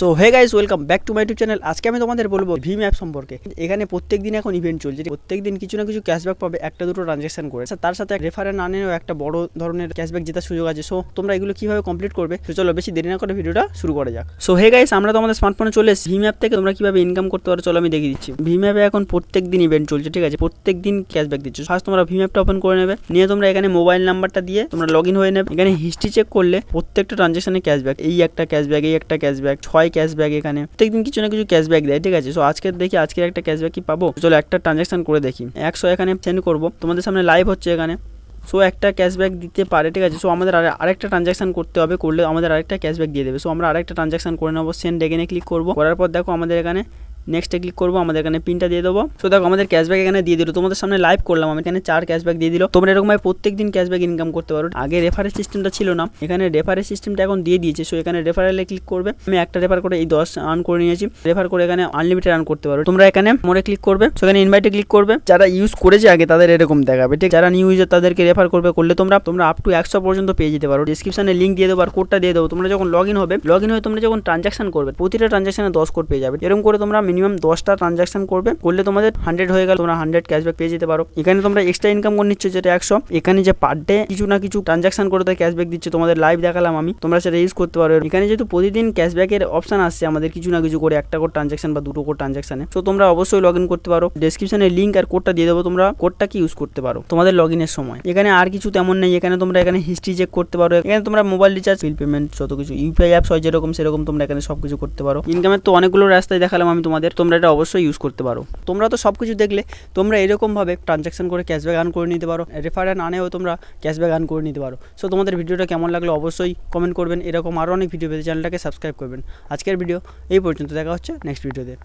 So hey guys welcome back to my YouTube channel আজকে আমি তোমাদের বলব ভিম অ্যাপ সম্পর্কে। এখানে প্রত্যেক দিন এখন ইভেন্ট চলছে। প্রত্যেক দিন কিছু না কিছু ক্যাশব্যাক পাবে, একটা দুটো ট্রানজ্যাকশন করে। তার সাথে রেফারেন্স আনেও একটা বড় ধরনের ক্যাশব্যাক জেতার সুযোগ আছে। সো তোমরা এগুলো কীভাবে কমপ্লিট করবে? তো চলো বেশি দেরি না করে ভিডিওটা শুরু করা যাক। সো হে গাইস আমরা তোমাদের স্মার্টফোনে চলে এসেছি। ভিম অ্যাপ থেকে তোমরা কীভাবে ইনকাম করতে পারো, চলো আমি দেখিয়ে দিচ্ছি। ভিম অ্যাপে এখন প্রত্যেক দিন ইভেন্ট চলছে, ঠিক আছে? প্রত্যেক দিন ক্যাশব্যাক দিচ্ছে। ফার্স্ট তোমরা ভিম অ্যাপটা ওপেন করে নেবে। নিয়ে তোমরা এখানে মোবাইল নাম্বারটা দিয়ে তোমরা লগ ইন হয়ে নেবে। এখানে হিস্ট্রি চেক করলে প্রত্যেকটা ট্রানজ্যাকশনে ক্যাশব্যাক এই একটা ক্যাশব্যাক এই একটা ক্যাশব্যাক ছয় ক্যাশব্যাক এখানে। প্রত্যেকদিন কিছু না কিছু ক্যাশব্যাক দেয়, ঠিক আছে? সো আজকে দেখি, আজকের একটা ক্যাশব্যাক কি পাবো? চলো একটা ট্রানজাকশন করে দেখি। একশো এখানে সেন্ড করব। তোমাদের সামনে লাইভ হচ্ছে এখানে। সো একটা ক্যাশব্যাক দিতে পারে, ঠিক আছে? সো আমাদের আর আরেকটা ট্রানজ্যাকশন করতে হবে, করলে আমাদের আরেকটা ক্যাশব্যাক দিয়ে দেবে। সো আমরা আরেকটা ট্রানজ্যাকশন করে নেব সেন্ড এখানে ক্লিক করব। করার পর দেখো আমাদের এখানে নেক্সটে ক্লিক করব, আমাদের এখানে পিনটা দিয়ে দেবো। সো দেখো, আমাদের ক্যাশব্যাক এখানে দিয়ে দিল। তোমাদের সামনে লাইভ করলাম, আমি এখানে চার ক্যাশব্যাক দিয়ে দিল। তোমরা এরকম প্রত্যেক দিন ক্যাশব্যাক ইনকাম করতে পারো। আগে রেফারের সিস্টেমটা ছিল না। এখানে রেফারের সিস্টেমটা এখন দিয়ে দিয়েছে। সো এখানে রেফারেলে ক্লিক করবে। আমি একটা রেফার করে এই দশ আর্ন করে নিয়েছি। রেফার করে এখানে আনলিমিটেড আর্ন করতে পারো। তোমরা এখানে মোড়ে ক্লিক করবে। সেখানে ইনভাইটে ক্লিক করবে। যারা ইউজ করেছে আগে, তাদের এরকম দেখাবে, ঠিক? যারা নিউ ইউজার তাদেরকে রেফার করবে করলে তোমরা তোমরা আপ টু একশো পর্যন্ত পেয়ে যেতে পারো। ডিসক্রিপশনে লিঙ্ক দিয়ে দেবো আর কোডটা দিয়ে দেবো। তোমরা যখন লগ ইন হবে লগ ইন হয়ে তোমরা যখন ট্রানজাকশন করবে, প্রতিটা ট্রানজাকশনে দশ কোড পেয়ে যাবে। এরকম করে তোমরা মিনিমাম দশটা ট্রানজাকশন করবে। করলে তোমাদের হান্ড্রেড হয়ে গেল, তোমরা হান্ড্রেড ক্যাশব্যাক পেয়ে যেতে পারো। এখানে তোমরা এক্সট্রা ইনকাম করে নিচ্ছ যেটা একশো। এখানে যে পার ডে কিছু না কিছু ট্রানজাকশন করে তার ক্যাশব্যাক দিচ্ছে, তোমাদের লাইভ দেখালাম আমি। তোমরা সেটা ইউজ করতে পারো। এখানে যেহেতু প্রতিদিন ক্যাশব্যাকের অপশন আসছে আমাদের কিছু না কিছু করে, একটা কোড ট্রানজাকশন বা দুটো কোড ট্রানজাকশনে তো তোমরা অবশ্যই লগ ইন করতে পারো। ডেসক্রিপশনে লিঙ্ক আর কোডটা দিয়ে দেবো তোমরা। কোডটা কি ইউজ করতে পারো? তোমাদের লগ ইনের সময়। এখানে আর কিছু তেমন নেই। এখানে তোমরা এখানে হিস্ট্রি চেক করতে পারো। এখানে তোমরা মোবাইল রিচার্জ বিল পেমেন্ট যত কিছু। ইউপিআই অ্যাপস হয় যেরকম, সেরকম তোমরা এখানে সব কিছু করতে পারো। ইনকামের তো অনেকগুলো রাস্তায় দেখালাম আমি তোমাদের। তোমরা এটা অবশ্যই ইউজ করতে পারো। তোমরা তো সব কিছু দেখলে, তোমরা এরকমভাবে ট্রানজ্যাকশন করে ক্যাশব্যাক আর্ন করে নিতে পারো রেফারেন্স আনেও তোমরা ক্যাশব্যাক আর্ন করে নিতে পারো। সো তোমাদের ভিডিওটা কেমন লাগল অবশ্যই কমেন্ট করবেন। এরকম আরও অনেক ভিডিও পেতে চ্যানেলটাকে সাবস্ক্রাইব করবেন। আজকের ভিডিও এই পর্যন্ত, দেখা হচ্ছে নেক্সট ভিডিওতে